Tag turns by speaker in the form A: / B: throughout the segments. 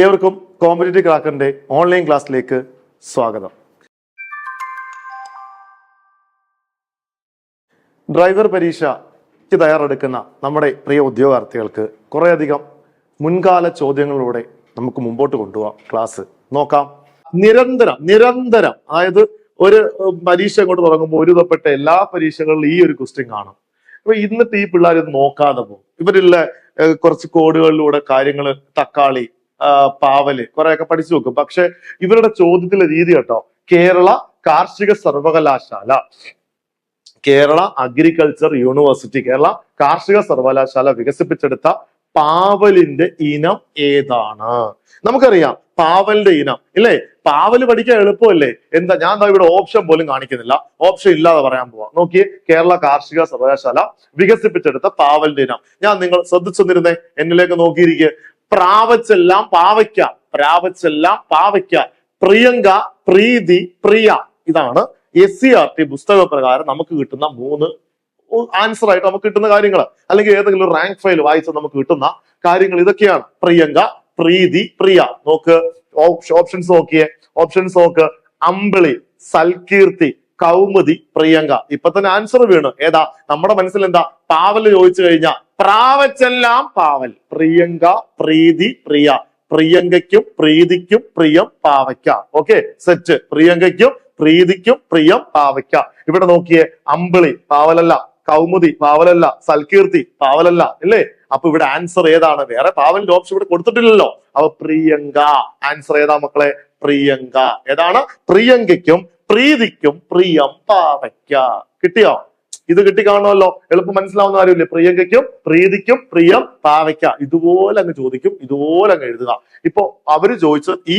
A: ഏവർക്കും competitive ക്രാക്കറിന്റെ online ക്ലാസ്സിലേക്ക് സ്വാഗതം. ഡ്രൈവർ പരീക്ഷയ്ക്ക് തയ്യാറെടുക്കുന്ന നമ്മുടെ പ്രിയ ഉദ്യോഗാർത്ഥികൾക്ക് കുറേയധികം മുൻകാല ചോദ്യങ്ങളിലൂടെ നമുക്ക് മുമ്പോട്ട് കൊണ്ടുപോകാം ക്ലാസ് നോക്കാം. നിരന്തരം നിരന്തരം അതായത് ഒരു പരീക്ഷ അങ്ങോട്ട് തുടങ്ങുമ്പോൾ ഒരു വിധപ്പെട്ട എല്ലാ പരീക്ഷകളിലും ഈ ഒരു ക്വസ്റ്റ്യൻ കാണും. അപ്പൊ ഇന്നത്തെ ഈ പിള്ളേർ ഇത് നോക്കാതെ പോകും. ഇവരുള്ള കുറച്ച് കോഡുകളിലൂടെ കാര്യങ്ങൾ തക്കാളി പാവൽ കുറെയൊക്കെ പഠിച്ചു നോക്കും. പക്ഷെ ഇവരുടെ ചോദ്യത്തിലെ രീതി കേട്ടോ കേരള കാർഷിക സർവകലാശാല. കേരള അഗ്രികൾച്ചർ യൂണിവേഴ്സിറ്റി കേരള കാർഷിക സർവകലാശാല വികസിപ്പിച്ചെടുത്ത പാവലിന്റെ ഇനം ഏതാണ്? നമുക്കറിയാം പാവലിന്റെ ഇനം ഇല്ലേ? പാവൽ പഠിക്കാൻ എളുപ്പമല്ലേ? എന്താ ഞാൻ ഇവിടെ ഓപ്ഷൻ പോലും കാണിക്കുന്നില്ല. ഓപ്ഷൻ ഇല്ലാതെ പറയാൻ പോവാം. നോക്കിയേ കേരള കാർഷിക സർവകലാശാല വികസിപ്പിച്ചെടുത്ത പാവലിന്റെ ഇനം. ഞാൻ നിങ്ങൾ ശ്രദ്ധിച്ചെന്നിരുന്നേ എന്നിലേക്ക് നോക്കിയിരിക്കെ. പ്രാവച്ചെല്ലാം പാവയ്ക്ക. പ്രാവച്ചെല്ലാം പാവയ്ക്ക. പ്രിയങ്ക പ്രീതി പ്രിയ. ഇതാണ് എസ് സി ആർ ടി പുസ്തക പ്രകാരം നമുക്ക് കിട്ടുന്ന മൂന്ന് ആൻസർ ആയിട്ട് നമുക്ക് കിട്ടുന്ന കാര്യങ്ങൾ അല്ലെങ്കിൽ ഏതെങ്കിലും റാങ്ക് ഫയൽ വായിച്ച നമുക്ക് കിട്ടുന്ന കാര്യങ്ങൾ ഇതൊക്കെയാണ്. പ്രിയങ്ക പ്രീതി പ്രിയ. നോക്ക്. ഓപ്ഷൻസ് നോക്കിയേ. ഓപ്ഷൻസ് നോക്ക്. അമ്പിളി സൽകീർത്തി. കൗമുദി പ്രിയങ്ക. ഇപ്പൊ തന്നെ ആൻസർ വീണ്. ഏതാ? നമ്മുടെ മനസ്സിൽ എന്താ പാവൽ ചോദിച്ചു കഴിഞ്ഞാൽ പ്രാവച്ചെല്ലാം പാവൽ. പ്രിയങ്ക പ്രീതി പ്രിയ. പ്രിയങ്കയ്ക്കും പ്രീതിക്കും പ്രിയം പാവയ്ക്ക. ഓക്കെ സെറ്റ് പ്രിയങ്കയ്ക്കും പ്രീതിക്കും പ്രിയം പാവയ്ക്ക. ഇവിടെ നോക്കിയേ അമ്പിളി പാവലല്ല കൗമുദി പാവലല്ല സൽകീർത്തി പാവലല്ല അല്ലേ അപ്പൊ ഇവിടെ ആൻസർ ഏതാണ്? വേറെ പാവലിന്റെ ഓപ്ഷൻ ഇവിടെ കൊടുത്തിട്ടില്ലല്ലോ. അപ്പൊ പ്രിയങ്ക. ആൻസർ ഏതാ മക്കളെ? പ്രിയങ്ക. ഏതാണ്? പ്രിയങ്കയ്ക്കും പ്രീതിക്കും പ്രിയം പാവയ്ക്ക. കിട്ടിയോ? ഇത് കിട്ടിക്കാണുമല്ലോ. എളുപ്പം മനസ്സിലാവുന്ന കാര്യമില്ലേ? പ്രിയങ്കയ്ക്കും പ്രീതിക്കും പ്രിയം പാവയ്ക്ക. ഇതുപോലെ അങ്ങ് ചോദിക്കും ഇതുപോലെ അങ്ങ് എഴുതുക. ഇപ്പൊ അവർ ചോദിച്ച ഈ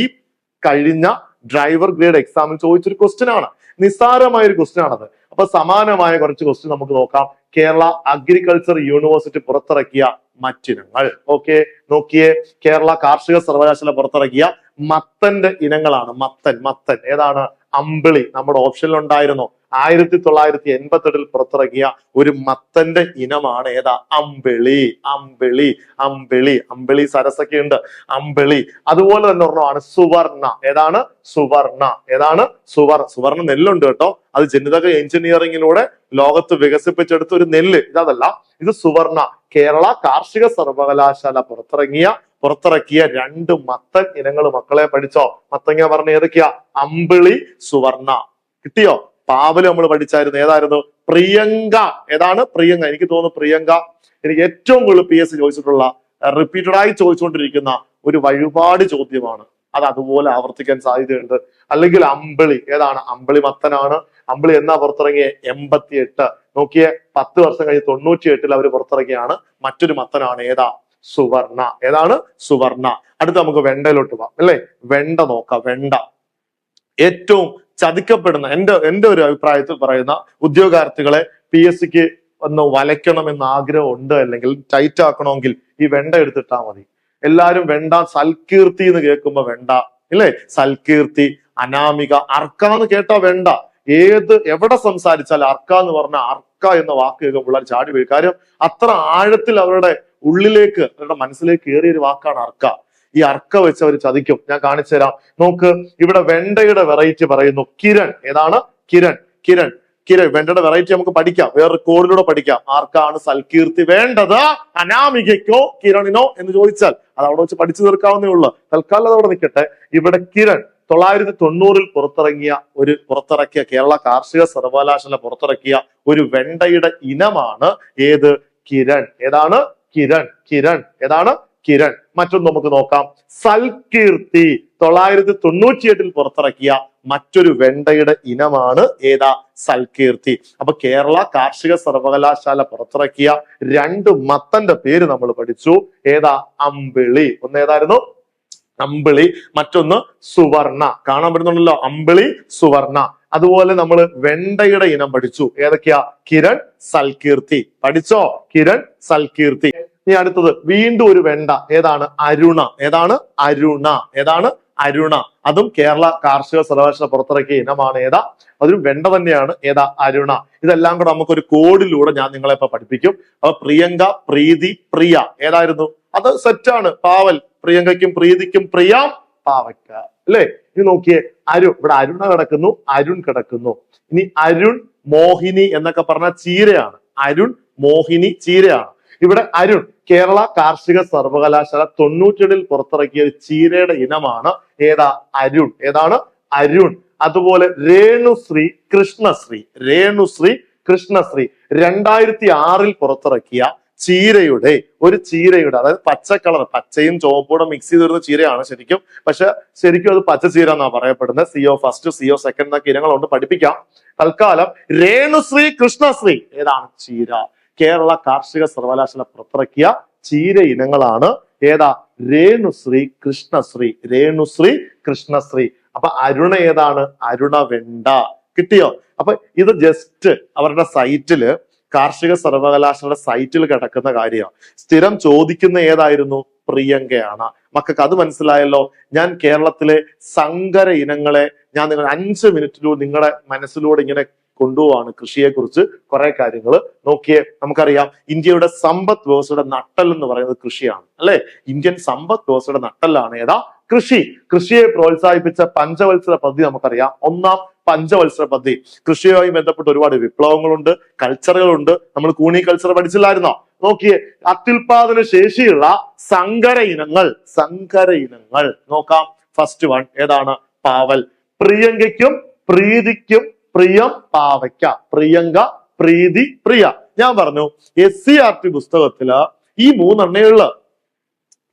A: കഴിഞ്ഞ ഡ്രൈവർ ഗ്രേഡ് എക്സാമിൽ ചോദിച്ചൊരു ക്വസ്റ്റ്യൻ ആണ്. നിസ്സാരമായ ഒരു ക്വസ്റ്റ്യൻ ആണത്. അപ്പൊ സമാനമായ കുറച്ച് ക്വസ്റ്റ്യൻ നമുക്ക് നോക്കാം. കേരള അഗ്രികൾച്ചർ യൂണിവേഴ്സിറ്റി പുറത്തിറക്കിയ മറ്റിനങ്ങൾ. ഓക്കെ നോക്കിയേ. കേരള കാർഷിക സർവകലാശാല പുറത്തിറക്കിയ മത്തന്റെ ഇനങ്ങളാണ്. മത്തൻ മത്തൻ. ഏതാണ്? അമ്പിളി. നമ്മുടെ ഓപ്ഷനിൽ ഉണ്ടായിരുന്നു. ആയിരത്തി തൊള്ളായിരത്തി എൺപത്തി എട്ടിൽ പുറത്തിറക്കിയ ഒരു മത്തന്റെ ഇനമാണ് ഏതാ? അമ്പിളി. അമ്പിളി. അമ്പിളി. അമ്പിളി സരസൊക്കെ ഉണ്ട്. അമ്പിളി. അതുപോലെ തന്നെ ഒരെണ്ണമാണ് സുവർണ. ഏതാണ്? സുവർണ. ഏതാണ്? സുവർ സുവർണ നെല്ലുണ്ട് കേട്ടോ. അത് ജനിതക എഞ്ചിനീയറിംഗിലൂടെ ലോകത്ത് വികസിപ്പിച്ചെടുത്ത ഒരു നെല്ല്. ഇതല്ല. ഇത് സുവർണ. കേരള കാർഷിക സർവകലാശാല പുറത്തിറങ്ങിയ പുറത്തിറക്കിയ രണ്ട് മത്തൻ ഇനങ്ങൾ മക്കളെ പഠിച്ചോ? മത്തങ്ങ പറഞ്ഞ ഏതൊക്കെയാ? അമ്പിളി സുവർണ. കിട്ടിയോ? പാവൽ നമ്മൾ പഠിച്ചായിരുന്നു. ഏതായിരുന്നു? പ്രിയങ്ക. ഏതാണ്? പ്രിയങ്ക. എനിക്ക് തോന്നുന്നു പ്രിയങ്ക. എനിക്ക് ഏറ്റവും കൂടുതൽ പി എസ് ചോദിച്ചിട്ടുള്ള റിപ്പീറ്റഡ് ആയി ചോദിച്ചുകൊണ്ടിരിക്കുന്ന ഒരു വഴിപാട് ചോദ്യമാണ്. അത് അതുപോലെ ആവർത്തിക്കാൻ സാധ്യതയുണ്ട്. അല്ലെങ്കിൽ അമ്പിളി. ഏതാണ്? അമ്പിളി മത്തനാണ്. അമ്പിളി എന്നാ പുറത്തിറങ്ങിയ? എൺപത്തി എട്ട് നോക്കിയേ പത്ത് വർഷം കഴിഞ്ഞ് തൊണ്ണൂറ്റി എട്ടിൽ അവർ പുറത്തിറങ്ങിയാണ്. മറ്റൊരു മത്തനാണ്. ഏതാ? സുവർണ. ഏതാണ്? സുവർണ. അടുത്ത് നമുക്ക് വെണ്ടയിലോട്ട് പോവാം. അല്ലെ? വെണ്ട നോക്കാം. വെണ്ട. ഏറ്റവും ചതിക്കപ്പെടുന്ന എന്റെ എന്റെ ഒരു അഭിപ്രായത്തിൽ പറയുന്ന ഉദ്യോഗാർത്ഥികളെ പി എസ് സിക്ക് ഒന്ന് വലയ്ക്കണമെന്ന് ആഗ്രഹം ഉണ്ട് അല്ലെങ്കിൽ ടൈറ്റ് ആക്കണമെങ്കിൽ ഈ വെണ്ട എടുത്തിട്ടാ മതി. എല്ലാരും വെണ്ട സൽകീർത്തി എന്ന് കേൾക്കുമ്പോ വെണ്ട. ഇല്ലേ? സൽകീർത്തി അനാമിക അർക്ക എന്ന് കേട്ടാ വെണ്ട. ഏത് എവിടെ സംസാരിച്ചാൽ അർക്ക എന്ന് പറഞ്ഞ അർക്ക എന്ന വാക്ക് കേൾക്കുമ്പോൾ പിള്ളേർ ചാടി വീഴും. കാര്യം അത്ര ആഴത്തിൽ അവരുടെ ഉള്ളിലേക്ക് അവരുടെ മനസ്സിലേക്ക് കയറിയ ഒരു വാക്കാണ് അർക്ക. ഈ അർക്ക വെച്ച് അവർ ചതിക്കും. ഞാൻ കാണിച്ചു തരാം. നോക്ക് ഇവിടെ വെണ്ടയുടെ വെറൈറ്റി പറയുന്നു. കിരൺ. ഏതാണ്? കിരൺ. കിരൺ. കിരൺ. വെണ്ടയുടെ വെറൈറ്റി നമുക്ക് പഠിക്കാം. വേറൊരു കോഡിലൂടെ പഠിക്കാം. ആർക്കാണ് സൽകീർത്തി വേണ്ടത്? അനാമികയ്ക്കോ കിരണിനോ എന്ന് ചോദിച്ചാൽ അത് അവിടെ വെച്ച് പഠിച്ചു തീർക്കാവുന്നേ ഉള്ളൂ. തൽക്കാലം അതവിടെ നിൽക്കട്ടെ. ഇവിടെ കിരൺ. തൊള്ളായിരത്തി തൊണ്ണൂറിൽ പുറത്തിറങ്ങിയ ഒരു പുറത്തിറക്കിയ കേരള കാർഷിക സർവകലാശാല പുറത്തിറക്കിയ ഒരു വെണ്ടയുടെ ഇനമാണ് ഏത്? കിരൺ. ഏതാണ്? കിരൺ. കിരൺ. ഏതാണ്? കിരൺ. മറ്റൊന്ന് നമുക്ക് നോക്കാം. സൽകീർത്തി. തൊള്ളായിരത്തി തൊണ്ണൂറ്റിയെട്ടിൽ പുറത്തിറക്കിയ മറ്റൊരു വെണ്ടയുടെ ഇനമാണ് ഏതാ? സൽകീർത്തി. അപ്പൊ കേരള കാർഷിക സർവകലാശാല പുറത്തിറക്കിയ രണ്ട് മത്തന്റെ പേര് നമ്മൾ പഠിച്ചു. ഏതാ? അമ്പിളി. ഒന്ന് ഏതായിരുന്നു? അമ്പിളി മറ്റൊന്ന് സുവർണ. കാണാൻ പറ്റുന്നുണ്ടല്ലോ അമ്പിളി സുവർണ. അതുപോലെ നമ്മൾ വെണ്ടയുടെ ഇനം പഠിച്ചു. ഏതൊക്കെയാ? കിരൺ സൽകീർത്തി. പഠിച്ചോ? കിരൺ സൽകീർത്തി. ഇനി അടുത്തത് വീണ്ടും ഒരു വെണ്ട. ഏതാണ്? അരുണ. ഏതാണ്? അരുണ. ഏതാണ്? അരുണ. അതും കേരള കാർഷിക സർവകലാശാല പുറത്തിറക്കിയ ഇനമാണ്. ഏതാ? അതൊരു വെണ്ട തന്നെയാണ്. ഏതാ? അരുണ. ഇതെല്ലാം കൂടെ നമുക്ക് ഒരു കോഡിലൂടെ ഞാൻ നിങ്ങളെ ഇപ്പൊ പഠിപ്പിക്കും. അപ്പൊ പ്രിയങ്ക പ്രീതി പ്രിയ. ഏതായിരുന്നു? അത് സെറ്റാണ് പാവൽ. പ്രിയങ്കയ്ക്കും പ്രീതിക്കും പ്രിയാം പാവയ്ക്ക. അല്ലേ? ഇനി നോക്കിയേ അരുൺ ഇവിടെ അരുണ കിടക്കുന്നു അരുൺ കിടക്കുന്നു. ഇനി അരുൺ മോഹിനി എന്നൊക്കെ പറഞ്ഞ ചീരയാണ്. അരുൺ മോഹിനി ചീരയാണ്. ഇവിടെ അരുൺ കേരള കാർഷിക സർവകലാശാല തൊണ്ണൂറ്റിയേഴിൽ പുറത്തിറക്കിയ ഒരു ചീരയുടെ ഇനമാണ്. ഏതാ? അരുൺ. ഏതാണ്? അരുൺ. അതുപോലെ രേണുശ്രീ കൃഷ്ണശ്രീ. രേണുശ്രീ കൃഷ്ണശ്രീ. രണ്ടായിരത്തി ആറിൽ പുറത്തിറക്കിയ ചീരയുടെ ഒരു ചീരയുടെ അതായത് പച്ച കളർ പച്ചയും ചുവപ്പൂടെ മിക്സ് ചെയ്ത് വരുന്ന ചീരയാണ് ശരിക്കും. പക്ഷെ ശരിക്കും അത് പച്ച ചീര എന്നാണ് പറയപ്പെടുന്നത്. സിഒ ഫസ്റ്റ് സിഒ സെക്കൻഡ് എന്നൊക്കെ ഇനങ്ങളുണ്ട്. പഠിപ്പിക്കാം. തൽക്കാലം രേണുശ്രീ കൃഷ്ണശ്രീ ഏതാണ് ചീര? കേരള കാർഷിക സർവകലാശാല പുറത്തിറക്കിയ ചീര ഇനങ്ങളാണ്. ഏതാ? രേണുശ്രീ കൃഷ്ണശ്രീ രേണുശ്രീ കൃഷ്ണശ്രീ അപ്പൊ അരുണ ഏതാണ്? അരുണ വെണ്ട കിട്ടിയോ? അപ്പൊ ഇത് ജസ്റ്റ് അവരുടെ സൈറ്റിൽ കാർഷിക സർവകലാശാലയുടെ സൈറ്റിൽ കിടക്കുന്ന കാര്യമാണ്. സ്ഥിരം ചോദിക്കുന്ന ഏതായിരുന്നു? പ്രിയങ്കയാണ്. മക്കൾക്ക് അത് മനസ്സിലായല്ലോ. ഞാൻ കേരളത്തിലെ സങ്കര ഇനങ്ങളെ ഞാൻ നിങ്ങൾ അഞ്ച് മിനിറ്റിലൂടെ നിങ്ങളുടെ മനസ്സിലൂടെ ഇങ്ങനെ കൊണ്ടുപോവാണ്. കൃഷിയെ കുറിച്ച് കുറെ കാര്യങ്ങൾ. നോക്കിയേ നമുക്കറിയാം. ഇന്ത്യയുടെ സമ്പദ് വ്യവസ്ഥയുടെ നട്ടൽ എന്ന് പറയുന്നത് കൃഷിയാണ്. അല്ലെ? ഇന്ത്യൻ സമ്പദ് വ്യവസ്ഥയുടെ നട്ടലാണ് ഏതാ? കൃഷി. കൃഷിയെ പ്രോത്സാഹിപ്പിച്ച പഞ്ചവത്സര പദ്ധതി നമുക്കറിയാം. ഒന്നാം പഞ്ചവത്സര പദ്ധതി. കൃഷിയുമായി ബന്ധപ്പെട്ട് ഒരുപാട് വിപ്ലവങ്ങളുണ്ട് കൾച്ചറുകളുണ്ട്. നമ്മൾ കൂണി കൾച്ചർ പഠിച്ചില്ലായിരുന്നോ? നോക്കിയേ അത്യുൽപാദന ശേഷിയുള്ള സങ്കര ഇനങ്ങൾ സങ്കര ഇനങ്ങൾ. നോക്കാം. ഫസ്റ്റ് വൺ ഏതാണ്? പാവൽ. പ്രിയങ്കയ്ക്കും പ്രീതിക്കും പ്രിയം പാവയ്ക്ക. പ്രിയങ്ക പ്രീതി പ്രിയ. ഞാൻ പറഞ്ഞു എസ് സി ആർ ടി പുസ്തകത്തിൽ ഈ മൂന്നെണ്ണേ ഉള്ളു.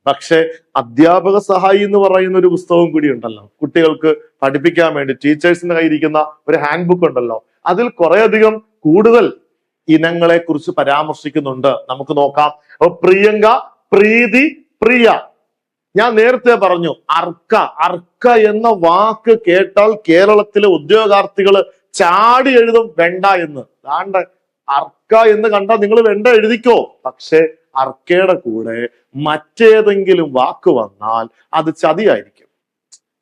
A: പക്ഷെ അധ്യാപക സഹായി എന്ന് പറയുന്ന ഒരു പുസ്തകം കൂടി ഉണ്ടല്ലോ. കുട്ടികൾക്ക് പഠിപ്പിക്കാൻ വേണ്ടി ടീച്ചേഴ്സിന്റെ കയ്യിരിക്കുന്ന ഒരു ഹാൻഡ് ബുക്ക് ഉണ്ടല്ലോ. അതിൽ കുറേയധികം കൂടുതൽ ഇനങ്ങളെ കുറിച്ച് പരാമർശിക്കുന്നുണ്ട്. നമുക്ക് നോക്കാം. പ്രിയങ്ക പ്രീതി പ്രിയ. ഞാൻ നേരത്തെ പറഞ്ഞു അർക്ക അർക്ക എന്ന വാക്ക് കേട്ടാൽ കേരളത്തിലെ ഉദ്യോഗാർത്ഥികൾ ചാടി എഴുതും വേണ്ട എന്ന്. ദാണ്ട അർക്ക എന്ന് കണ്ടാൽ നിങ്ങൾ വേണ്ട എഴുതിക്കോ. പക്ഷെ അർക്കയുടെ കൂടെ മറ്റേതെങ്കിലും വാക്ക് വന്നാൽ അത് ചതിയായിരിക്കും.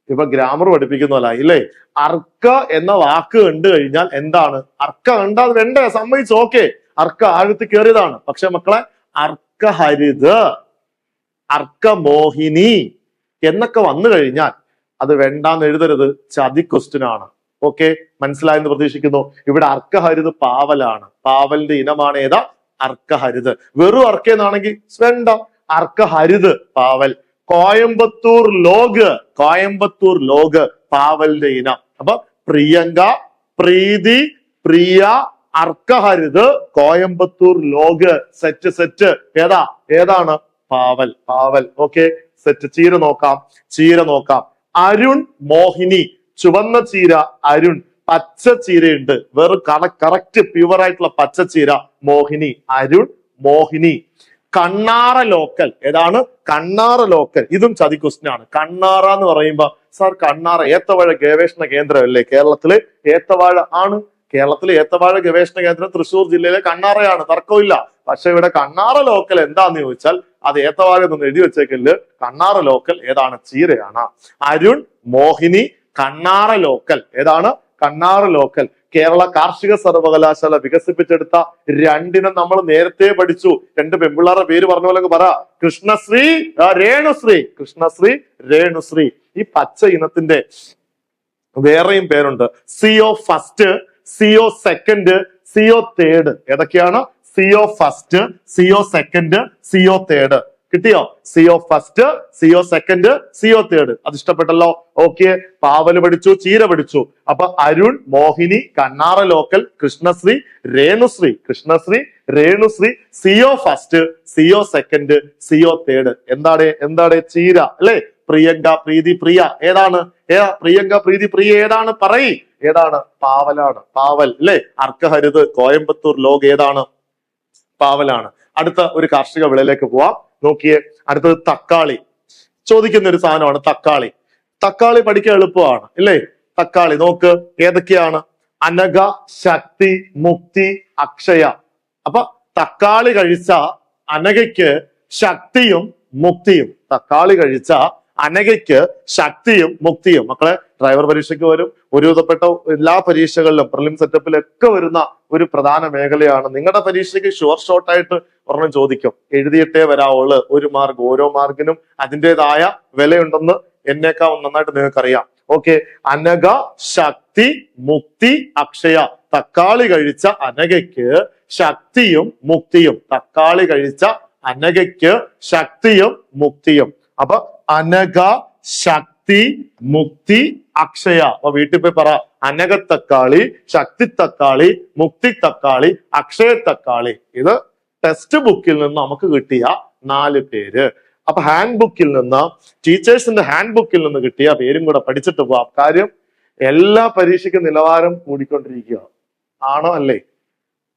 A: ഇപ്പൊ ഗ്രാമർ പഠിപ്പിക്കുന്ന പോലെ ഇല്ലേ അർക്ക എന്ന വാക്ക് കണ്ടു കഴിഞ്ഞാൽ എന്താണ്? അർക്ക കണ്ടാൽ വേണ്ട സമ്മതിച്ചു? ഓക്കെ. അർക്ക ആഴത്തിൽ കയറിയതാണ്. പക്ഷെ മക്കളെ അർക്ക ഹരിത് അർക്ക മോഹിനി എന്നൊക്കെ വന്നു കഴിഞ്ഞാൽ അത് വേണ്ടാന്ന് എഴുതരുത്. ചതി ക്വസ്റ്റ്യൻ ആണ്. ഓക്കെ മനസ്സിലായെന്ന് പ്രതീക്ഷിക്കുന്നു. ഇവിടെ അർക്കഹരിത് പാവലാണ്. പാവലിന്റെ ഇനമാണ് ഏതാ? അർക്കഹരിത്. വെറും അർക്ക എന്നാണെങ്കിൽ വേണ്ട. അർക്കഹരിത് പാവൽ. കോയമ്പത്തൂർ ലോഗ് കോയമ്പത്തൂർ ലോഗ് പാവലിന്റെ ഇനം. അപ്പൊ Priyanka Preethi Priya Arkaharit Coimbatore long set set. ഏതാ? ഏതാണ്? പാവൽ പാവൽ. Okay set. ചീര നോക്കാം ചീര നോക്കാം. അരുൺ മോഹിനി ചുവന്ന ചീര അരുൺ പച്ച ചീരയുണ്ട്. വെറും കണ കറക്റ്റ് പ്യുവർ ആയിട്ടുള്ള പച്ച ചീര മോഹിനി അരുൺ മോഹിനി. കണ്ണാറ ലോക്കൽ ഏതാണ്? കണ്ണാറ ലോക്കൽ ഇതും ചതി ക്വസ്റ്റ്യൻ ആണ്. കണ്ണാറ എന്ന് പറയുമ്പോ സാർ കണ്ണാറ ഏത്തവാഴ ഗവേഷണ കേന്ദ്രമല്ലേ കേരളത്തിലെ? ഏത്തവാഴ ആണ്. കേരളത്തിലെ ഏത്തവാഴ ഗവേഷണ കേന്ദ്രം തൃശ്ശൂർ ജില്ലയിലെ കണ്ണാറയാണ്. തർക്കമില്ല പക്ഷെ ഇവിടെ കണ്ണാറ ലോക്കൽ എന്താന്ന് ചോദിച്ചാൽ അത് ഏത്തവാഴ എന്നൊന്ന് എഴുതി വെച്ചേക്കൽ കണ്ണാറ ലോക്കൽ ഏതാണ്? ചീരയാണ്. അരുൺ മോഹിനി കണ്ണാറ ലോക്കൽ. ഏതാണ്? കണ്ണാറ് ലോക്കൽ. കേരള കാർഷിക സർവകലാശാല വികസിപ്പിച്ചെടുത്ത രണ്ടിനെ നമ്മൾ നേരത്തെ പഠിച്ചു. രണ്ട് പെമ്പിള്ളാരുടെ പേര് പറഞ്ഞ പോലെ പറ. കൃഷ്ണശ്രീ രേണുശ്രീ. കൃഷ്ണശ്രീ രേണുശ്രീ. ഈ പച്ച ഇനത്തിന്റെ വേറെയും പേരുണ്ട്. C O first C O second C O third. ഏതൊക്കെയാണ്? C O first C O second C O third. കിട്ടിയോ? C O first C O second C O third അത് ഇഷ്ടപ്പെട്ടല്ലോ? ഓക്കെ പാവൽ പഠിച്ചു ചീര പഠിച്ചു. അപ്പൊ Arun Mohini Kannara local Krishnashree Renushree. Krishnashree Renushree C O first C O second C O third എന്താണ്? എന്താണ്? ചീര. അല്ലേ? പ്രിയങ്ക പ്രീതി പ്രിയ. ഏതാണ്? ഏതാ പ്രിയങ്ക പ്രീതി പ്രിയ ഏതാണ്? പറയി. ഏതാണ്? പാവലാണ്. പാവൽ. അല്ലെ? അർക്കഹരിത് കോയമ്പത്തൂർ ലോഗ് ഏതാണ്? പാവലാണ്. അടുത്ത ഒരു കാർഷിക വിളയിലേക്ക് പോവാം. നോക്കിയേ. അടുത്തത് തക്കാളി. ചോദിക്കുന്ന ഒരു സാധനമാണ് തക്കാളി. തക്കാളി പഠിക്കാൻ എളുപ്പമാണ് ഇല്ലേ? തക്കാളി നോക്ക് ഏതൊക്കെയാണ്? അനഘ ശക്തി മുക്തി അക്ഷയ. അപ്പൊ തക്കാളി കഴിച്ച അനഘയ്ക്ക് ശക്തിയും മുക്തിയും. തക്കാളി കഴിച്ച അനഘയ്ക്ക് ശക്തിയും മുക്തിയും. മക്കളെ ഡ്രൈവർ പരീക്ഷയ്ക്ക് വരും. ഒരുവിധപ്പെട്ട എല്ലാ പരീക്ഷകളിലും പ്രിലിം സെറ്റപ്പിലൊക്കെ വരുന്ന ഒരു പ്രധാന മേഖലയാണ്. നിങ്ങളുടെ പരീക്ഷയ്ക്ക് ഷുവർ ഷോർട്ട് ആയിട്ട് ഒരെണ്ണം ചോദിക്കും. എഴുതിയിട്ടേ വരാവുള്ളൂ. ഒരു മാർക്ക് ഓരോ മാർക്കിനും അതിന്റെതായ വിലയുണ്ടെന്ന് എന്നേക്കാൾ നന്നായിട്ട് നിങ്ങൾക്കറിയാം. ഓക്കെ. അനഘ ശക്തി മുക്തി അക്ഷയ. തക്കാളി കഴിച്ച അനഘയ്ക്ക് ശക്തിയും മുക്തിയും. തക്കാളി കഴിച്ച അനഘയ്ക്ക് ശക്തിയും മുക്തിയും. അപ്പൊ അനഘ ശക്തി മുക്തി അക്ഷയ. അപ്പൊ വീട്ടിൽ പോയി പറ അനക തക്കാളി ശക്തി തക്കാളി മുക്തി തക്കാളി അക്ഷയ തക്കാളി ഇത് ടെക്സ്റ്റ് ബുക്കിൽ നിന്ന് നമുക്ക് കിട്ടിയ നാല് പേര്. അപ്പൊ ഹാൻഡ് ബുക്കിൽ നിന്ന് ടീച്ചേഴ്സിന്റെ ഹാൻഡ് ബുക്കിൽ നിന്ന് കിട്ടിയ പേരും കൂടെ പഠിച്ചിട്ട് പോവാം. കാര്യം എല്ലാ പരീക്ഷയ്ക്കും നിലവാരം കൂടിക്കൊണ്ടിരിക്കുക ആണോ അല്ലേ?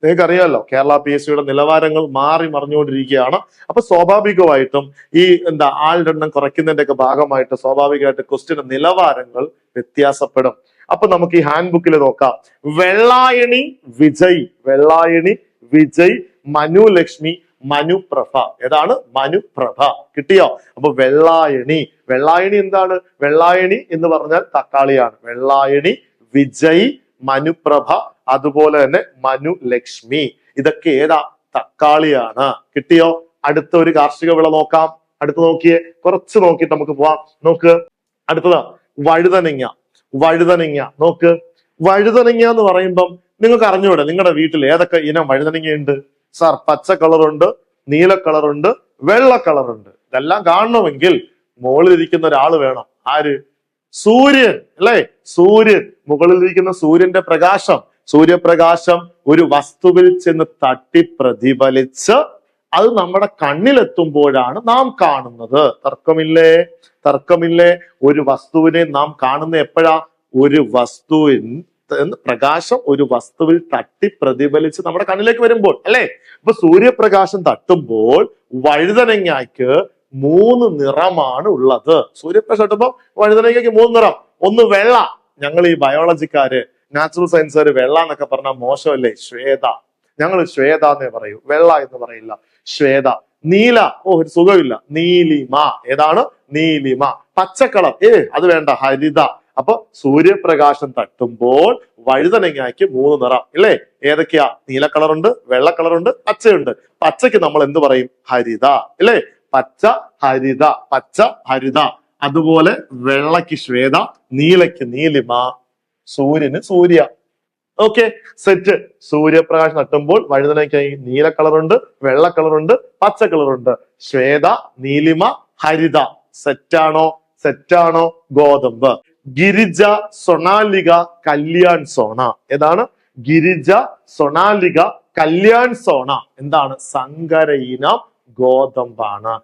A: നിങ്ങൾക്ക് അറിയാമല്ലോ കേരള പി എസ് സിയുടെ നിലവാരങ്ങൾ മാറി മറിഞ്ഞുകൊണ്ടിരിക്കുകയാണ്. അപ്പൊ സ്വാഭാവികമായിട്ടും ഈ എന്താ ആളുടെ എണ്ണം കുറയ്ക്കുന്നതിന്റെ ഭാഗമായിട്ട് സ്വാഭാവികമായിട്ട് ക്വസ്റ്റ്യൻ നിലവാരങ്ങൾ വ്യത്യാസപ്പെടും. അപ്പൊ നമുക്ക് ഈ ഹാൻഡ് ബുക്കിൽ നോക്കാം. വെള്ളായണി വിജയ് വെള്ളായണി വിജയ് മനു ലക്ഷ്മി മനുപ്രഭ ഏതാണ്? മനുപ്രഭ കിട്ടിയോ? അപ്പൊ വെള്ളായണി. വെള്ളായണി എന്താണ്? വെള്ളായണി എന്ന് പറഞ്ഞാൽ തക്കാളിയാണ്. വെള്ളായണി വിജയ് മനുപ്രഭ അതുപോലെ തന്നെ മനു ലക്ഷ്മി ഇതൊക്കെ ഏതാ? തക്കാളിയാണ്. കിട്ടിയോ? അടുത്ത ഒരു കാർഷിക വിള നോക്കാം. അടുത്ത് നോക്കിയേ കുറച്ച് നോക്കിയിട്ട് നമുക്ക് പോവാം. നോക്ക് അടുത്തത് വഴുതനങ്ങ. വഴുതനങ്ങ നോക്ക്. വഴുതനങ്ങ എന്ന് പറയുമ്പം നിങ്ങൾക്ക് അറിഞ്ഞൂടെ നിങ്ങളുടെ വീട്ടിൽ ഏതൊക്കെ ഇനം വഴുതനങ്ങയുണ്ട്? സാർ പച്ച കളറുണ്ട് നീല കളറുണ്ട് വെള്ള കളറുണ്ട്. ഇതെല്ലാം കാണണമെങ്കിൽ മുകളിലിരിക്കുന്ന ഒരാൾ വേണം. ആര്? സൂര്യൻ അല്ലേ? സൂര്യൻ. മുകളിലിരിക്കുന്ന സൂര്യന്റെ പ്രകാശം. സൂര്യപ്രകാശം ഒരു വസ്തുവിൽ ചെന്ന് തട്ടി പ്രതിഫലിച്ച് അത് നമ്മുടെ കണ്ണിലെത്തുമ്പോഴാണ് നാം കാണുന്നത്. തർക്കമില്ലേ? തർക്കമില്ലേ? ഒരു വസ്തുവിനെ നാം കാണുന്ന എപ്പോഴാ? ഒരു വസ്തുവിൻ പ്രകാശം ഒരു വസ്തുവിൽ തട്ടി പ്രതിഫലിച്ച് നമ്മുടെ കണ്ണിലേക്ക് വരുമ്പോൾ അല്ലേ? ഇപ്പൊ സൂര്യപ്രകാശം തട്ടുമ്പോൾ വഴുതനങ്ങയ്ക്ക് മൂന്ന് നിറമാണ് ഉള്ളത്. സൂര്യപ്രകാശം തട്ടുമ്പോൾ വഴുതനങ്ങയ്ക്ക് മൂന്ന് നിറം. ഒന്ന് വെള്ള. ഞങ്ങൾ ഈ ബയോളജിക്കാര് നാച്ചുറൽ സയൻസുകാർ വെള്ള എന്നൊക്കെ പറഞ്ഞാൽ മോശമല്ലേ? ശ്വേത. ഞങ്ങൾ ശ്വേത എന്നേ പറയൂ. വെള്ള എന്ന് പറയില്ല. ശ്വേത. നീല. ഓ ഒരു സുഖമില്ല. നീലിമ. ഏതാണ്? നീലിമ. പച്ചക്കളർ ഏ അത് വേണ്ട. ഹരിത. അപ്പൊ സൂര്യപ്രകാശം തട്ടുമ്പോൾ വഴുതനങ്ങയ്ക്ക് മൂന്ന് നിറം. ഇല്ലേ? ഏതൊക്കെയാ? നീല കളറുണ്ട് വെള്ള കളറുണ്ട് പച്ചയുണ്ട്. പച്ചയ്ക്ക് നമ്മൾ എന്ത് പറയും? ഹരിത. ഇല്ലേ? പച്ച ഹരിത പച്ച ഹരിത. അതുപോലെ വെള്ളയ്ക്ക് ശ്വേത നീലയ്ക്ക് നീലിമ സൂര്യന് സൂര്യ. ഓക്കെ സെറ്റ് സൂര്യപ്രകാശം തട്ടുമ്പോൾ വഴുതനയ്ക്കായി നീല കളറുണ്ട് വെള്ള കളറുണ്ട് പച്ച കളറുണ്ട് ശ്വേത നീലിമ ഹരിത. സെറ്റാണോ സെറ്റാണോ ഗോതമ്പ്. ഗിരിജ സൊണാലിക കല്യാൺ സോണ. ഏതാണ്? ഗിരിജ സൊണാലിക കല്യാൺ സോണ. എന്താണ്? സങ്കര ഇനം ഗോതമ്പാണ്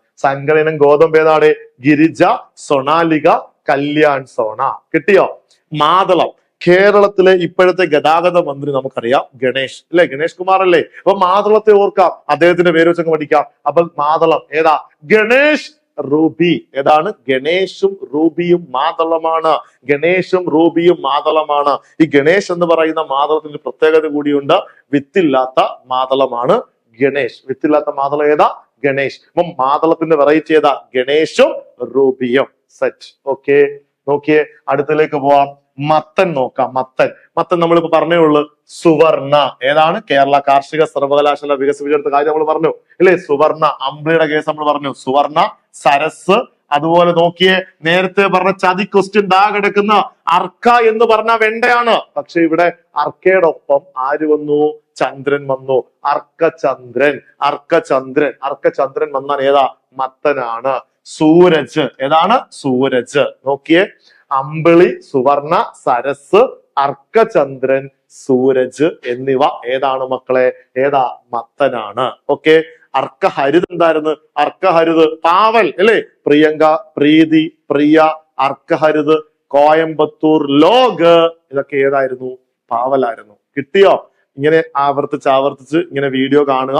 A: ഇനം ഗോതമ്പ് ഏതാണ്? ഗിരിജ സൊണാലിക കല്യാൺ സോണ. കിട്ടിയോ? മാതളം. കേരളത്തിലെ ഇപ്പോഴത്തെ ഗതാഗത മന്ത്രി നമുക്കറിയാം ഗണേഷ്. അല്ലെ? ഗണേഷ് കുമാർ അല്ലേ? അപ്പൊ മാതളത്തെ ഓർക്കാം. അദ്ദേഹത്തിന്റെ പേര് വെച്ചങ്ങ് പഠിക്കാം. അപ്പൊ മാതളം ഏതാ? ഗണേഷ് റൂബി. ഏതാണ്? ഗണേഷും റൂബിയും മാതളമാണ്. ഗണേഷും റൂബിയും മാതളമാണ്. ഈ ഗണേഷ് എന്ന് പറയുന്ന മാതളത്തിന്റെ പ്രത്യേകത കൂടിയുണ്ട്. വിത്തില്ലാത്ത മാതളമാണ് ഗണേഷ്. വിത്തില്ലാത്ത മാതളം ഏതാ? ഗണേഷ്. അപ്പം മാതളത്തിന്റെ വെറൈറ്റി ഏതാ? ഗണേഷും റൂബിയും. സെറ്റ് ഓക്കെ നോക്കിയേ അടുത്തിലേക്ക് പോവാം. മത്തൻ നോക്കാം മത്തൻ. മത്തൻ നമ്മളിപ്പോ പറഞ്ഞേ ഉള്ളൂ സുവർണ. ഏതാണ്? കേരള കാർഷിക സർവകലാശാല വികസിപ്പിച്ചെടുത്ത കാര്യം നമ്മൾ പറഞ്ഞു. അല്ലേ സുവർണ. അമ്പിളിയുടെ കേസ് നമ്മൾ പറഞ്ഞു. സുവർണ സരസ്. അതുപോലെ നോക്കിയേ നേരത്തെ പറഞ്ഞ ചതി ക്വസ്റ്റ്യൻ ദാ കിടക്കുന്ന അർക്ക എന്ന് പറഞ്ഞ വെണ്ടയാണ്. പക്ഷെ ഇവിടെ അർക്കയുടെ ഒപ്പം ആര് വന്നു? ചന്ദ്രൻ വന്നു. അർക്കചന്ദ്രൻ അർക്കചന്ദ്രൻ. അർക്കചന്ദ്രൻ വന്നാൽ ഏതാ? മത്തനാണ്. സൂരജ്. ഏതാണ്? സൂരജ്. നോക്കിയേ. അമ്പിളി സുവർണ സരസ് അർക്കചന്ദ്രൻ സൂരജ് എന്നിവ ഏതാണ് മക്കളെ? ഏതാ? മത്തനാണ്. ഓക്കെ. അർക്കഹരിത് എന്തായിരുന്നു? അർക്കഹരിത് പാവൽ അല്ലേ? പ്രിയങ്ക പ്രീതി പ്രിയ അർക്കഹരിത് കോയമ്പത്തൂർ ലോഗ്. ഇതൊക്കെ ഏതായിരുന്നു? പാവലായിരുന്നു. കിട്ടിയോ? ഇങ്ങനെ ആവർത്തിച്ച് ആവർത്തിച്ച് ഇങ്ങനെ വീഡിയോ കാണുക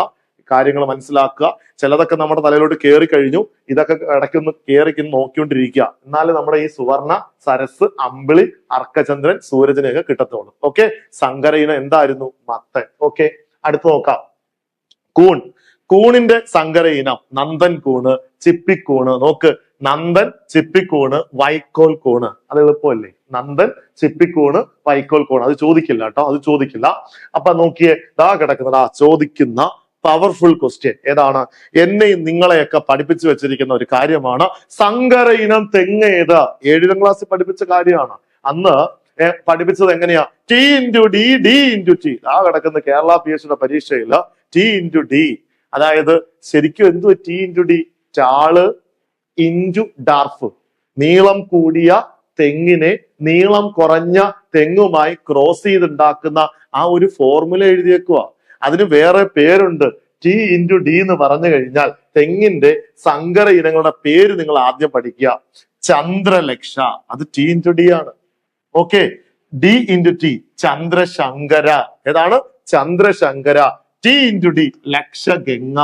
A: കാര്യങ്ങൾ മനസ്സിലാക്കുക. ചിലതൊക്കെ നമ്മുടെ തലയിലോട്ട് കയറി കഴിഞ്ഞു. ഇതൊക്കെ ഇടയ്ക്കൊന്ന് കയറി നോക്കിക്കൊണ്ടിരിക്കുക. എന്നാലും നമ്മുടെ ഈ സുവർണ സരസ് അമ്പിളി അർക്കചന്ദ്രൻ സൂരജനെയൊക്കെ കിട്ടത്തുള്ളൂ. ഓക്കെ സങ്കരയിന് എന്തായിരുന്നു? മത്തൻ. ഓക്കെ അടുത്ത് നോക്കാം. കൂൺ. കൂണിന്റെ സങ്കര ഇനം നന്ദൻ കൂണ് ചിപ്പിക്കൂണ് നോക്ക് നന്ദൻ ചിപ്പിക്കൂണ് വൈക്കോൽ കൂണ്. അത് എളുപ്പമല്ലേ? നന്ദൻ ചിപ്പിക്കൂണ് വൈക്കോൽ കൂണ്. അത് ചോദിക്കില്ല കേട്ടോ അത് ചോദിക്കില്ല. അപ്പൊ നോക്കിയേ ദാ കിടക്കുന്നതാ ചോദിക്കുന്ന പവർഫുൾ ക്വസ്റ്റ്യൻ ഏതാണ്? എന്നെയും നിങ്ങളെയൊക്കെ പഠിപ്പിച്ചു വെച്ചിരിക്കുന്ന ഒരു കാര്യമാണ് സങ്കര ഇനം തെങ്ങ് ഏത് ഏഴാം ക്ലാസ്സിൽ പഠിപ്പിച്ച കാര്യമാണ്. അന്ന് പഠിപ്പിച്ചത് എങ്ങനെയാ? T into D D into T ആ കിടക്കുന്ന കേരള പി എസ് പരീക്ഷയിൽ ടി ഇന്റു ഡി അതായത് ശരിക്കും എന്ത് T into D? Tall into dwarf. നീളം കൂടിയ തെങ്ങിനെ നീളം കുറഞ്ഞ തെങ്ങുമായി ക്രോസ് ചെയ്തുണ്ടാക്കുന്ന ആ ഒരു ഫോർമുല എഴുതിയേക്കുക അതിന് വേറെ പേരുണ്ട്. ടി ഇന്റു ഡി എന്ന് പറഞ്ഞു കഴിഞ്ഞാൽ തെങ്ങിന്റെ സങ്കര ഇനങ്ങളുടെ പേര് നിങ്ങൾ ആദ്യം പഠിക്കുക. ചന്ദ്രലക്ഷ. അത് ടി ഇന്റു ഡി ആണ്. Okay D into T Chandrasankara. ഏതാണ്? Chandrasankara. T into D Lakshaganga.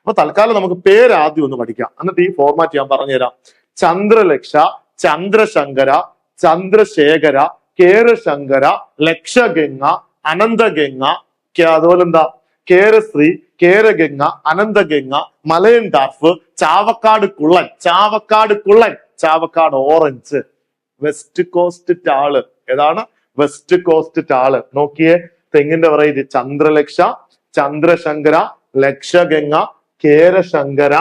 A: അപ്പൊ തൽക്കാലം നമുക്ക് പേര് ആദ്യം ഒന്ന് പഠിക്കാം. എന്നിട്ട് ഈ ഫോർമാറ്റ് ഞാൻ പറഞ്ഞുതരാം. ചന്ദ്രലക്ഷ ചന്ദ്രശങ്കര ചന്ദ്രശേഖര കേരശങ്കര ലക്ഷ ഗംഗ അനന്തഗംഗ അതുപോലെ എന്താ കേരശ്രീ കേരഗംഗ അനന്തഗംഗ മലയൻ ടാഫ് ചാവക്കാട് കുള്ളൻ ചാവക്കാട് കുള്ളൻ Chavakkad orange. West coast tall. ഏതാണ്? West coast tall. നോക്കിയേ. തെങ്ങിന്റെ variety Chandralaksha Chandrasankara Lakshaganga Kerasankara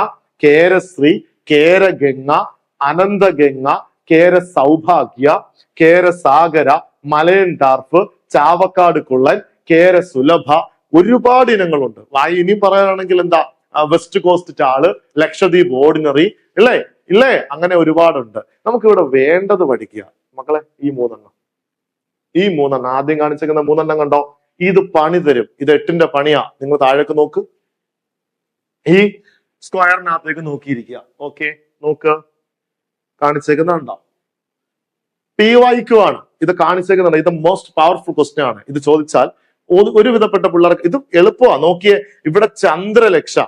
A: Kerasree Keraganga Ananthaganga Kera Saubhagya Kera Sagara Malayan dwarf Chavakkad കുള്ളൻ കേര സുലഭ ഒരുപാട് ഇനങ്ങളുണ്ട്. വായി ഇനി പറയാനാണെങ്കിൽ എന്താ? West coast tall Lakshadweep ordinary ഇല്ലേ? ഇല്ലേ? അങ്ങനെ ഒരുപാടുണ്ട്. നമുക്കിവിടെ വേണ്ടത് പഠിക്കുക. മക്കളെ ഈ മൂന്നെണ്ണം. ഈ മൂന്നെണ്ണം. ആദ്യം കാണിച്ചേക്കുന്ന മൂന്നെണ്ണം കണ്ടോ? ഇത് പണി തരും. ഇത് എട്ടിന്റെ പണിയാ. നിങ്ങൾ താഴേക്ക് നോക്ക്. ഈ സ്ക്വയറിനകത്തേക്ക് നോക്കിയിരിക്കുക. ഓക്കെ നോക്ക്. കാണിച്ചേക്കുന്നുണ്ടോ പി ആണ്. ഇത് കാണിച്ചേക്കുന്നുണ്ട് ഇത് മോസ്റ്റ് പവർഫുൾ ക്വസ്റ്റ്യൻ ആണ്. ഇത് ചോദിച്ചാൽ ഒരു- ഒരു വിധപ്പെട്ട പിള്ളേർക്ക് ഇത് എളുപ്പമാണ് നോക്കിയേ ഇവിടെ ചന്ദ്രലക്ഷ.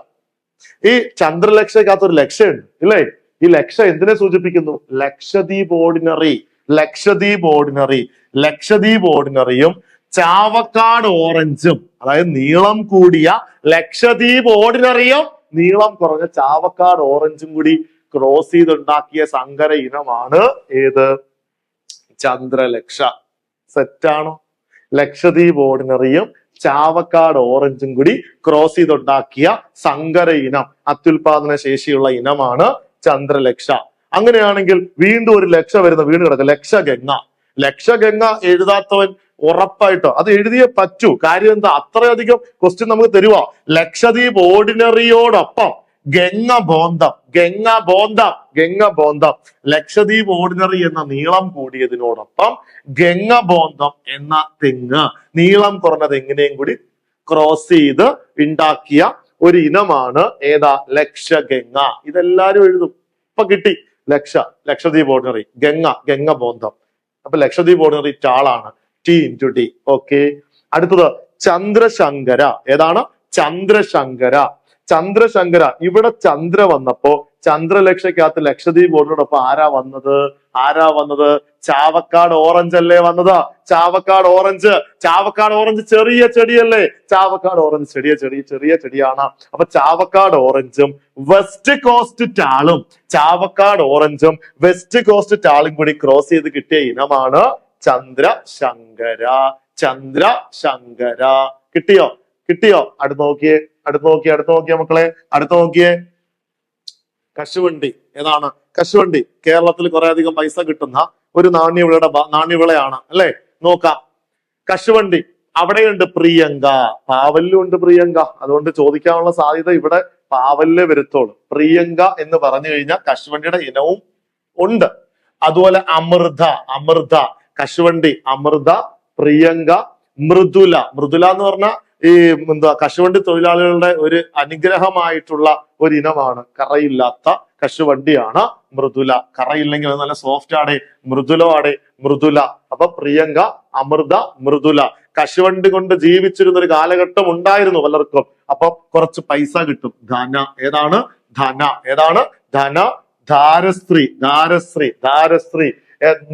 A: ഈ ചന്ദ്രലക്ഷക്കകത്ത് ഒരു ലക്ഷയുണ്ട് ഇല്ലേ? ഈ ലക്ഷ എന്തിനെ സൂചിപ്പിക്കുന്നു? ലക്ഷദ്വീപ് ഓർഡിനറി ലക്ഷദ്വീപ് ഓർഡിനറി ലക്ഷദ്വീപ് ഓർഡിനറിയും ചാവക്കാട് ഓറഞ്ചും അതായത് നീളം കൂടിയ ലക്ഷദ്വീപ് ഓർഡിനറിയും നീളം കുറഞ്ഞ ചാവക്കാട് ഓറഞ്ചും കൂടി ക്രോസ് ചെയ്തുണ്ടാക്കിയ സങ്കര ഇനമാണ് ഏത്? ചന്ദ്രലക്ഷ. സെറ്റാണോ ലക്ഷദ്വീപ് ഓർഡിനറിയും ചാവക്കാട് ഓറഞ്ചും കൂടി ക്രോസ് ചെയ്തുണ്ടാക്കിയ സങ്കര ഇനം അത്യുൽപാദന ശേഷിയുള്ള ഇനമാണ് ചന്ദ്രലക്ഷ. അങ്ങനെയാണെങ്കിൽ വീണ്ടും ഒരു ലക്ഷ വരുന്ന വീണ് കിടക്കുക ലക്ഷഗംഗ. ലക്ഷഗംഗ എഴുതാത്തവൻ ഉറപ്പായിട്ടോ. അത് എഴുതിയേ പറ്റൂ. കാര്യം എന്താ? അത്രയധികം ക്വസ്റ്റ്യൻ നമുക്ക് തരുവാ. ലക്ഷദ്വീപ് ഓർഡിനറിയോടൊപ്പം ഗംഗ ബോന്തം ഗംഗ ബോന്തം ഗംഗ ബോന്തം. ലക്ഷദ്വീപ് ഓർഡിനറി എന്ന നീളം കൂടിയതിനോടൊപ്പം ഗംഗ ബോന്തം എന്ന തെങ്ങ്. നീളം കുറഞ്ഞ എങ്ങനെയും കൂടി ക്രോസ് ചെയ്ത് ഉണ്ടാക്കിയ ഒരു ഇനമാണ് ഏതാ? ലക്ഷഗംഗ. ഇതെല്ലാരും എഴുതും. ഇപ്പൊ കിട്ടി. ലക്ഷ ലക്ഷദ്വീപ് ഓർഡിനറി ഗംഗ ഗംഗ ബോന്തം. അപ്പൊ ലക്ഷദ്വീപ് ഓർഡിനറി ടാളാണ് ടി ഇന്റു ടി ഓക്കെ അടുത്തത് ചന്ദ്രശങ്കര. ഏതാണ്? ചന്ദ്രശങ്കര. ചന്ദ്രശങ്കര. ഇവിടെ ചന്ദ്ര വന്നപ്പോ ചന്ദ്രലക്ഷക്കകത്ത് ലക്ഷദ്വീപ് ഓർഡിനോടൊപ്പം ആരാ വന്നത്? ആരാ വന്നത്? ചാവക്കാട് ഓറഞ്ച് അല്ലേ വന്നത്? ചാവക്കാട് ഓറഞ്ച്. ചാവക്കാട് ഓറഞ്ച് ചെറിയ ചെടിയല്ലേ? ചാവക്കാട് ഓറഞ്ച് ചെറിയ ചെടി ചെറിയ ചെടിയാണ്. അപ്പൊ ചാവക്കാട് ഓറഞ്ചും വെസ്റ്റ് കോസ്റ്റ് ടാളും. ചാവക്കാട് ഓറഞ്ചും വെസ്റ്റ് കോസ്റ്റ് ടാളും കൂടി ക്രോസ് ചെയ്ത് കിട്ടിയ ഇനമാണ് ചന്ദ്രശങ്കര. ചന്ദ്രശങ്കര. കിട്ടിയോ? കിട്ടിയോ? അടുത്ത് നോക്കിയേ അടുത്ത് നോക്കിയേ അടുത്ത് നോക്കിയേ മക്കളെ അടുത്ത് നോക്കിയേ. കശുവണ്ടി ഏതാണ്? കശുവണ്ടി. കേരളത്തിൽ കുറെ അധികം പൈസ കിട്ടുന്ന ഒരു നാണ്യവിളയുടെ നാണ്യവിളയാണ് അല്ലെ? നോക്കാം. കശുവണ്ടി അവിടെയുണ്ട് പ്രിയങ്ക. പാവലിലും ഉണ്ട് പ്രിയങ്ക. അതുകൊണ്ട് ചോദിക്കാനുള്ള സാധ്യത ഇവിടെ പാവലിലെ വരുത്തോളൂ. പ്രിയങ്ക എന്ന് പറഞ്ഞു കഴിഞ്ഞാൽ കശുവണ്ടിയുടെ ഇനവും ഉണ്ട്. അതുപോലെ അമൃത അമൃത കശുവണ്ടി അമൃത പ്രിയങ്ക മൃദുല. മൃദുല എന്ന് പറഞ്ഞ ഈ എന്താ കശുവണ്ടി തൊഴിലാളികളുടെ ഒരു അനുഗ്രഹമായിട്ടുള്ള ഒരു ഇനമാണ് കറയില്ലാത്ത കശുവണ്ടിയാണ് മൃദുല. കറയില്ലെങ്കിൽ നല്ല സോഫ്റ്റ് ആടെ മൃദുലോ ആടെ മൃദുല. അപ്പൊ പ്രിയങ്ക അമൃത മൃദുല. കശുവണ്ടി കൊണ്ട് ജീവിച്ചിരുന്ന ഒരു കാലഘട്ടം ഉണ്ടായിരുന്നു പലർക്കും. അപ്പൊ കുറച്ച് പൈസ കിട്ടും. ധന ഏതാണ്? ധന. ഏതാണ്? ധന ധാരസ്ത്രീ ധാരശ്രീ ധാരശ്രീ.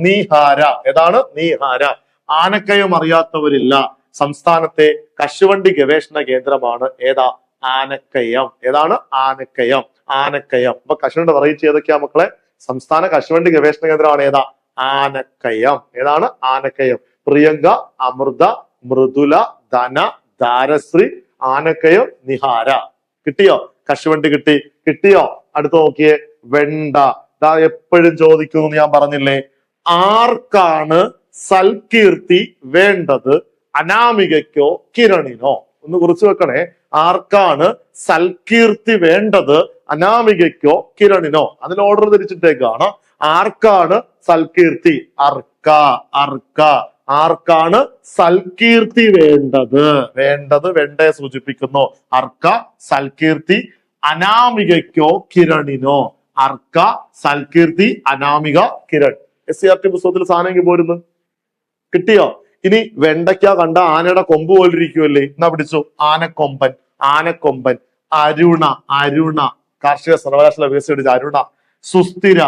A: നീഹാര. ഏതാണ്? നീഹാര. ആനക്കയം അറിയാത്തവരില്ല. സംസ്ഥാനത്തെ കശുവണ്ടി ഗവേഷണ കേന്ദ്രമാണ് ഏതാ? ആനക്കയം. ഏതാണ്? ആനക്കയം. ആനക്കയം. അപ്പൊ കശുവണ്ടി വെറൈറ്റി ഏതൊക്കെയാ മക്കളെ? സംസ്ഥാന കശുവണ്ടി ഗവേഷണ കേന്ദ്രമാണ് ഏതാ? ആനക്കയം. ഏതാണ്? ആനക്കയം. പ്രിയങ്ക അമൃത മൃദുല ധന ധാരശ്രീ ആനക്കയം നിഹാര. കിട്ടിയോ? കശുവണ്ടി കിട്ടി. കിട്ടിയോ? അടുത്ത് നോക്കിയേ. വെണ്ട. ഇതാ എപ്പോഴും ചോദിക്കുന്നു ഞാൻ പറഞ്ഞില്ലേ? ആർക്കാണ് സൽകീർത്തി വേണ്ടത്? അനാമികയ്ക്കോ കിരണിനോ? ഒന്ന് കുറിച്ച് വെക്കണേ. ആർക്കാണ് സൽകീർത്തി വേണ്ടത്? അനാമികയ്ക്കോ കിരണിനോ? അതിന് ഓർഡർ തിരിച്ചിട്ടേക്കാണ് ആർക്കാണ് സൽകീർത്തി? അർക്ക അർക്ക. ആർക്കാണ് സൽകീർത്തി വേണ്ടത്? വേണ്ടത് വേണ്ടേ സൂചിപ്പിക്കുന്നു. അർക്ക സൽകീർത്തി അനാമികയ്ക്കോ കിരണിനോ? Arka Salkeerthi Anamika Kiran. S C R T പുസ്തകത്തിൽ സാധനം പോരുന്നു. കിട്ടിയോ? ഇനി വെണ്ടയ്ക്ക കണ്ട ആനയുടെ കൊമ്പ് പോലിരിക്കുമല്ലേ എന്നാ പിടിച്ചു? ആനക്കൊമ്പൻ ആനക്കൊമ്പൻ. അരുണ അരുണ. കാർഷിക സർവകലാശാല വികസിപ്പിച്ച അരുണ സുസ്ഥിര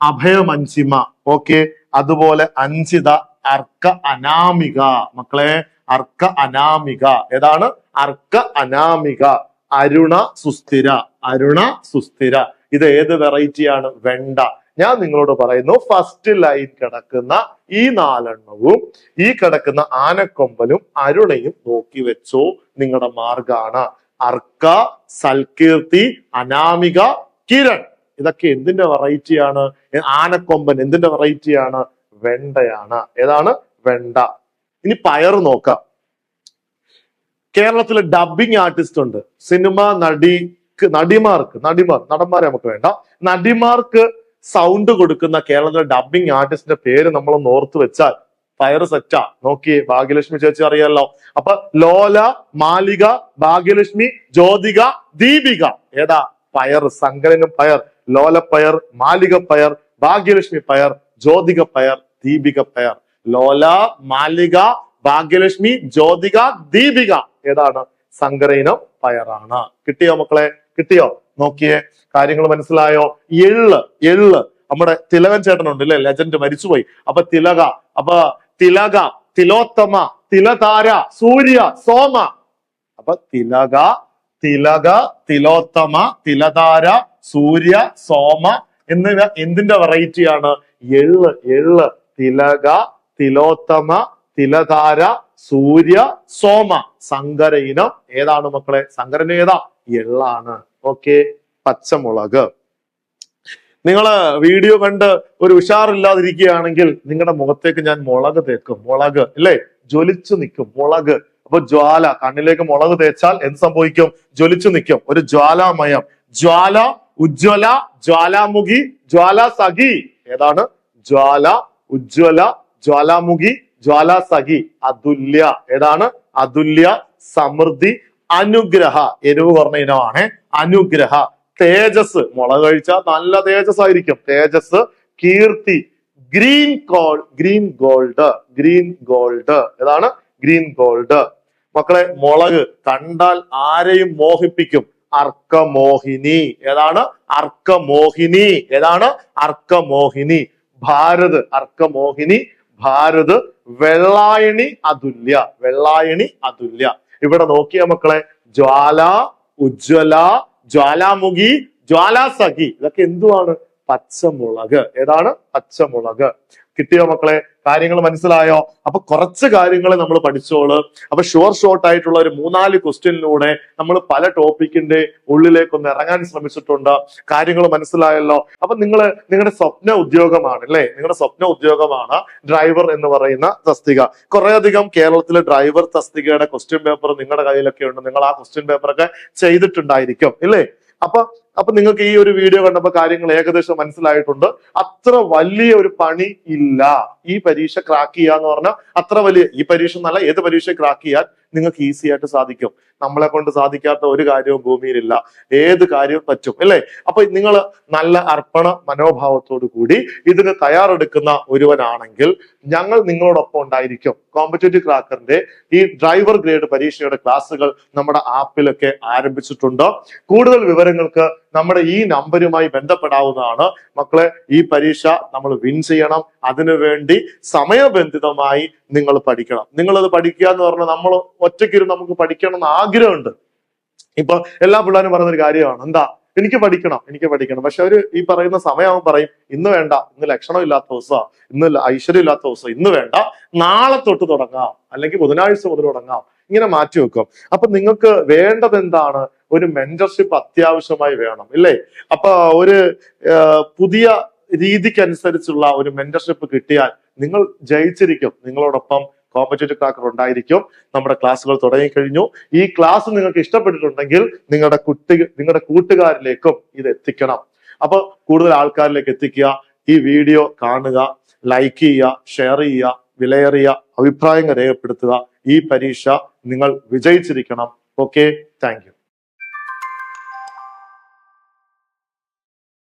A: അഭയമഞ്ചിമ ഓക്കെ അതുപോലെ അഞ്ചിത അർക്ക അനാമിക. മക്കളെ അർക്ക അനാമിക. ഏതാണ്? അർക്ക അനാമിക. അരുണ സുസ്ഥിര അരുണ സുസ്ഥിര. ഇത് ഏത് വെറൈറ്റിയാണ് വെണ്ട. ഞാൻ നിങ്ങളോട് പറയുന്നു ഫസ്റ്റ് ലൈൻ കിടക്കുന്ന ഈ നാലെണ്ണവും ഈ കിടക്കുന്ന ആനക്കൊമ്പലും അരുണയും നോക്കി വെച്ചോ നിങ്ങളുടെ മാർഗാണ്. അർക്ക സൽകീർത്തി അനാമിക കിരൺ. ഇതൊക്കെ എന്തിന്റെ വെറൈറ്റിയാണ് ആനക്കൊമ്പൻ എന്തിന്റെ വെറൈറ്റിയാണ് വെണ്ടയാണ്. ഏതാണ്? വെണ്ട. ഇനി പയർ നോക്കാം. കേരളത്തിലെ ഡബിങ് ആർട്ടിസ്റ്റ് ഉണ്ട്. സിനിമ നടിക്ക് നടിമാർക്ക് നടിമാർ നടന്മാരെ നമുക്ക് വേണ്ട. നടിമാർക്ക് സൗണ്ട് കൊടുക്കുന്ന കേരളത്തിലെ ഡബിങ് ആർട്ടിസ്റ്റിന്റെ പേര് നമ്മൾ ഓർത്ത് വെച്ചാൽ പയർ സെറ്റാ നോക്കിയേ ഭാഗ്യലക്ഷ്മി ചേച്ചി അറിയാലോ. അപ്പൊ ലോല മാലിക ഭാഗ്യലക്ഷ്മി ജ്യോതിക ദീപിക. ഏതാ? പയർ സങ്കരനും പയർ ലോല പയർ മാലിക പയർ ഭാഗ്യലക്ഷ്മി പയർ ജ്യോതിക പയർ ദീപിക പയർ. ലോല മാലിക ഭാഗ്യലക്ഷ്മി ജ്യോതിക ദീപിക. ഏതാണ്? സങ്കരയിനം പയറാണ്. കിട്ടിയോ മക്കളെ? കിട്ടിയോ? നോക്കിയേ. കാര്യങ്ങൾ മനസ്സിലായോ? എള്ള് എള്ള്. നമ്മുടെ തിലകൻ ചേട്ടനുണ്ട് അല്ലെ ലെജൻഡ് മരിച്ചുപോയി. അപ്പൊ തിലക അപ്പൊ തിലക തിലോത്തമ തിലതാര സൂര്യ സോമ. അപ്പൊ തിലക തിലക തിലോത്തമ തിലതാര സൂര്യ സോമ എന്നിവ എന്തിന്റെ വെറൈറ്റിയാണ് എള്ള് എള്ള്. തിലക തിലോത്തമ തിലതാര സൂര്യ സോമ. സങ്കര ഇനം ഏതാണ് മക്കളെ? സങ്കരൻ ഏതാ? എള്ളാണ്. ഓക്കെ പച്ചമുളക്. നിങ്ങൾ വീഡിയോ കണ്ട് ഒരു ഉഷാറില്ലാതിരിക്കുകയാണെങ്കിൽ നിങ്ങളുടെ മുഖത്തേക്ക് ഞാൻ മുളക് തേക്കും. മുളക് അല്ലേ ജ്വലിച്ചു നിൽക്കും. മുളക്. അപ്പൊ ജ്വാല കണ്ണിലേക്ക് മുളക് തേച്ചാൽ എന്ത് സംഭവിക്കും? ജ്വലിച്ചു നിൽക്കും. ഒരു ജ്വാലാമയം. ജ്വാല ഉജ്ജ്വല ജ്വാലാമുഖി ജ്വാല സഖി ഏതാണ്? ജ്വാല ഉജ്ജ്വല ജ്വാലാമുഖി ജ്വാല സഖി അതുല്യ. ഏതാണ്? അതുല്യ സമൃദ്ധി അനുഗ്രഹ. എരിവ് പറഞ്ഞ ഇനമാണ് അനുഗ്രഹ. തേജസ്. മുളക് കഴിച്ചാൽ നല്ല തേജസ് ആയിരിക്കും Tejas Keerthi green gold green gold green gold. ഏതാണ്? Green gold. മക്കളെ മുളക് കണ്ടാൽ ആരെയും മോഹിപ്പിക്കും? അർക്കമോഹിനി. ഏതാണ്? അർക്കമോഹിനി. ഏതാണ്? അർക്കമോഹിനി. ഭാരത് അർക്കമോഹിനി. ഭാരത് വെള്ളായണി അതുല്യ. വെള്ളായണി അതുല്യ. ഇവിടെ നോക്കിയ മക്കളെ ജ്വാല ഉജ്ജ്വല ജ്വാലാമുഖി ജ്വാലാസഖി. ഇതൊക്കെ എന്തുവാണ്? പച്ചമുളക്. ഏതാണ്? പച്ചമുളക്. കിട്ടിയോ മക്കളെ? കാര്യങ്ങൾ മനസ്സിലായോ? അപ്പൊ കുറച്ച് കാര്യങ്ങൾ നമ്മൾ പഠിച്ചോൾ. അപ്പൊ ഷുവർ ഷോർട്ട് ആയിട്ടുള്ള ഒരു മൂന്നാൽ ക്വസ്റ്റ്യനിലൂടെ നമ്മൾ പല ടോപ്പിക്കിന്റെ ഉള്ളിലേക്കൊന്ന് ഇറങ്ങാൻ ശ്രമിച്ചിട്ടുണ്ട്. കാര്യങ്ങൾ മനസ്സിലായല്ലോ? അപ്പൊ നിങ്ങൾ നിങ്ങളുടെ സ്വപ്ന ഉദ്യോഗമാണ് അല്ലേ? നിങ്ങളുടെ സ്വപ്ന ഉദ്യോഗമാണ് ഡ്രൈവർ എന്ന് പറയുന്ന തസ്തിക. കുറേയധികം കേരളത്തിലെ ഡ്രൈവർ തസ്തികയുടെ ക്വസ്റ്റ്യൻ പേപ്പർ നിങ്ങളുടെ കയ്യിലൊക്കെ ഉണ്ട്. നിങ്ങൾ ആ ക്വസ്റ്റ്യൻ പേപ്പറൊക്കെ ചെയ്തിട്ടുണ്ടായിരിക്കും ഇല്ലേ? അപ്പൊ അപ്പൊ നിങ്ങൾക്ക് ഈ ഒരു വീഡിയോ കണ്ടപ്പോൾ കാര്യങ്ങൾ ഏകദേശം മനസ്സിലായിട്ടുണ്ട്. അത്ര വലിയ ഒരു പണി ഇല്ല. ഈ പരീക്ഷ ക്രാക്ക് ചെയ്യുക എന്ന് പറഞ്ഞാൽ അത്ര വലിയ ഈ പരീക്ഷ എന്നല്ല ഏത് പരീക്ഷ ക്രാക്ക് ചെയ്യാൻ നിങ്ങൾക്ക് ഈസി ആയിട്ട് സാധിക്കും. നമ്മളെ കൊണ്ട് സാധിക്കാത്ത ഒരു കാര്യവും ഭൂമിയിലില്ല. ഏത് കാര്യവും പറ്റും അല്ലേ? അപ്പൊ നിങ്ങൾ നല്ല അർപ്പണ മനോഭാവത്തോടു കൂടി ഇതിന് തയ്യാറെടുക്കുന്ന ഒരുവനാണെങ്കിൽ ഞങ്ങൾ നിങ്ങളോടൊപ്പം ഉണ്ടായിരിക്കും. കോമ്പറ്റേറ്റീവ് ക്രാക്കറിന്റെ ഈ ഡ്രൈവർ ഗ്രേഡ് പരീക്ഷയുടെ ക്ലാസ്സുകൾ നമ്മുടെ ആപ്പിലൊക്കെ ആരംഭിച്ചിട്ടുണ്ട്. കൂടുതൽ വിവരങ്ങൾക്ക് നമ്മുടെ ഈ നമ്പരുമായി ബന്ധപ്പെടാവുന്നതാണ്. മക്കളെ ഈ പരീക്ഷ നമ്മൾ വിൻ ചെയ്യണം. അതിനുവേണ്ടി സമയബന്ധിതമായി നിങ്ങൾ പഠിക്കണം. നിങ്ങളത് പഠിക്കുക എന്ന് പറഞ്ഞാൽ നമ്മൾ ഒറ്റയ്ക്കിരുന്ന് നമുക്ക് പഠിക്കണം എന്ന് ആഗ്രഹമുണ്ട്. ഇപ്പൊ എല്ലാ പിള്ളേരും പറയുന്ന ഒരു കാര്യമാണ്. എന്താ? എനിക്ക് പഠിക്കണം എനിക്ക് പഠിക്കണം. പക്ഷെ അവർ ഈ പറയുന്ന സമയമാകുമ്പോൾ പറയും ഇന്ന് വേണ്ട ഇന്ന് ലക്ഷണം ഇല്ലാത്ത ദിവസമാണ് ഇന്ന് ഐശ്വര്യം ഇല്ലാത്ത ദിവസം ഇന്ന് വേണ്ട നാളെ തൊട്ട് തുടങ്ങാം. അല്ലെങ്കിൽ ബുധനാഴ്ച മുതൽ തുടങ്ങാം. ഇങ്ങനെ മാറ്റി വെക്കും. അപ്പൊ നിങ്ങൾക്ക് വേണ്ടത് എന്താണ്? ഒരു മെന്റർഷിപ്പ് അത്യാവശ്യമായി വേണം ഇല്ലേ? അപ്പൊ ഒരു പുതിയ രീതിക്കനുസരിച്ചുള്ള ഒരു മെന്റർഷിപ്പ് കിട്ടിയാൽ നിങ്ങൾ ജയിച്ചിരിക്കും നിങ്ങളോടൊപ്പം കോമ്പറ്റേറ്റീവ് ക്രാക്കർ ഉണ്ടായിരിക്കും. നമ്മുടെ ക്ലാസ്സുകൾ തുടങ്ങിക്കഴിഞ്ഞു. ഈ ക്ലാസ് നിങ്ങൾക്ക് ഇഷ്ടപ്പെട്ടിട്ടുണ്ടെങ്കിൽ നിങ്ങളുടെ കുട്ടി നിങ്ങളുടെ കൂട്ടുകാരിലേക്കും ഇത് എത്തിക്കണം. അപ്പൊ കൂടുതൽ ആൾക്കാരിലേക്ക് എത്തിക്കുക. ഈ വീഡിയോ കാണുക ലൈക്ക് ചെയ്യുക ഷെയർ ചെയ്യുക വിലയേറിയ അഭിപ്രായങ്ങൾ രേഖപ്പെടുത്തുക. ഈ പരീക്ഷ നിങ്ങൾ വിജയിച്ചിരിക്കണം. Okay thank